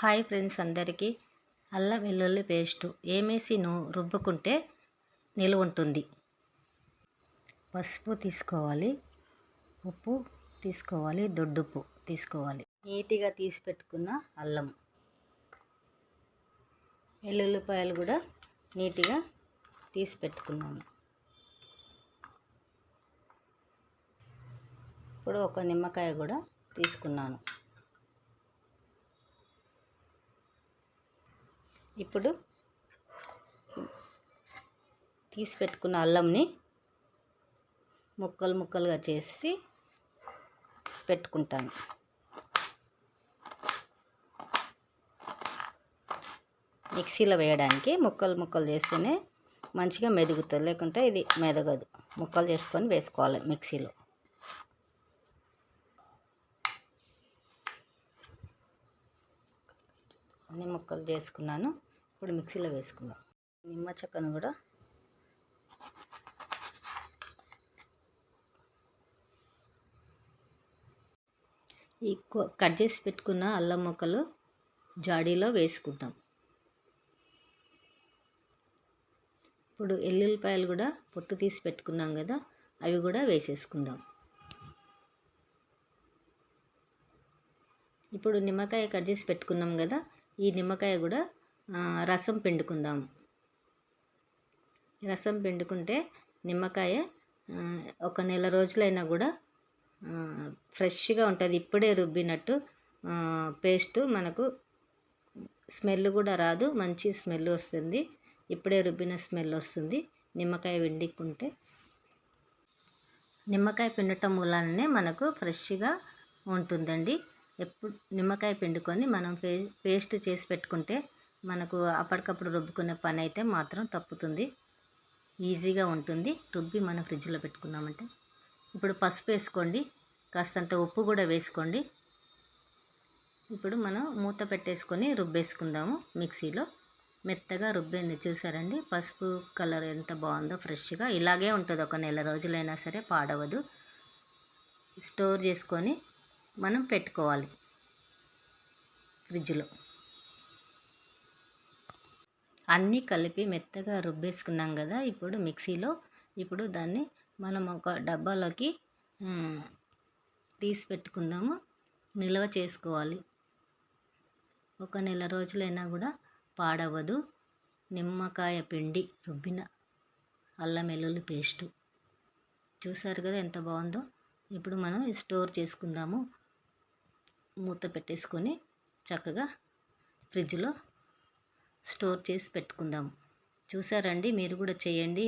Hi friends అందరికీ. అల్లం వెల్లుల్లి పేస్టు ఏమేసి నువ్వు రుబ్బుకుంటే నిలువ ఉంటుంది పసుపు తీసుకోవాలి. ఉప్పు తీసుకోవాలి. దొడ్డుప్పు తీసుకోవాలి. నీట్గా తీసి పెట్టుకున్న అల్లం. వెల్లుల్లిపాయలు కూడా నీట్గా తీసి పెట్టుకున్నాను. ఇప్పుడు ఒక నిమ్మకాయ కూడా తీసుకున్నాను. ఇప్పుడు తీసి పెట్టుకున్న అల్లంని ముక్కలు ముక్కలుగా చేసి పెట్టుకుంటాను. మిక్సీలో వేయడానికి ముక్కలు ముక్కలు చేస్తేనే మంచిగా మెదుగుతుంది. లేకుంటే ఇది మెదగదు. ముక్కలు చేసుకొని వేసుకోవాలి మిక్సీలో. అన్ని ముక్కలు చేసుకున్నాను. ఇప్పుడు మిక్సీలో వేసుకుందాం. నిమ్మ చెక్కను కూడా ఈ కట్ చేసి పెట్టుకున్న అల్లం ముక్కలు జాడీలో వేసుకుందాం. ఇప్పుడు ఎల్లుల్లిపాయలు కూడా పొట్టు తీసి పెట్టుకున్నాం కదా అవి కూడా వేసేసుకుందాం. ఇప్పుడు నిమ్మకాయ కట్ చేసి పెట్టుకున్నాం కదా ఈ నిమ్మకాయ కూడా రసం పిండుకుందాం. రసం పిండుకుంటే నిమ్మకాయ ఒక నెల రోజులైనా కూడా ఫ్రెష్గా ఉంటుంది. ఇప్పుడే రుబ్బినట్టు పేస్ట్ మనకు స్మెల్ కూడా రాదు మంచి స్మెల్ వస్తుంది. ఇప్పుడే రుబ్బిన స్మెల్ వస్తుంది. నిమ్మకాయ పిండుకుంటే నిమ్మకాయ పిండటం మూలానే మనకు ఫ్రెష్గా ఉంటుందండి. ఎప్పుడు నిమ్మకాయ పిండుకొని మనం పే పేస్ట్ చేసి పెట్టుకుంటే మనకు అప్పటికప్పుడు రుబ్బుకునే పని అయితే మాత్రం తప్పుతుంది. ఈజీగా ఉంటుంది. రుబ్బి మనం ఫ్రిడ్జ్లో పెట్టుకున్నామంటే. ఇప్పుడు పసుపు వేసుకోండి. కాస్తంత ఉప్పు కూడా వేసుకోండి. ఇప్పుడు మనం మూత పెట్టేసుకొని రుబ్బేసుకుందాము మిక్సీలో. మెత్తగా రుబ్బింది చూసారండి? పసుపు కలర్ ఎంత బాగుందో ఫ్రెష్గా. ఇలాగే ఉంటుంది. ఒక నెల రోజులైనా సరే పాడవదు. స్టోర్ చేసుకొని మనం పెట్టుకోవాలి ఫ్రిడ్జ్లో. అన్నీ కలిపి మెత్తగా రుబ్బేసుకున్నాం కదా ఇప్పుడు మిక్సీలో. ఇప్పుడు దాన్ని మనం ఒక డబ్బాలోకి తీసి పెట్టుకుందాము. నిల్వ చేసుకోవాలి. ఒక నెల రోజులైనా కూడా పాడవదు నిమ్మకాయ పిండి రుబ్బిన అల్లం వెల్లుల్లి పేస్టు. చూసారు కదా ఎంత బాగుందో? ఇప్పుడు మనం స్టోర్ చేసుకుందాము. మూత పెట్టేసుకొని చక్కగా ఫ్రిడ్జ్లో స్టోర్ చేసి పెట్టుకుందాం. చూసారండి? మీరు కూడా చేయండి.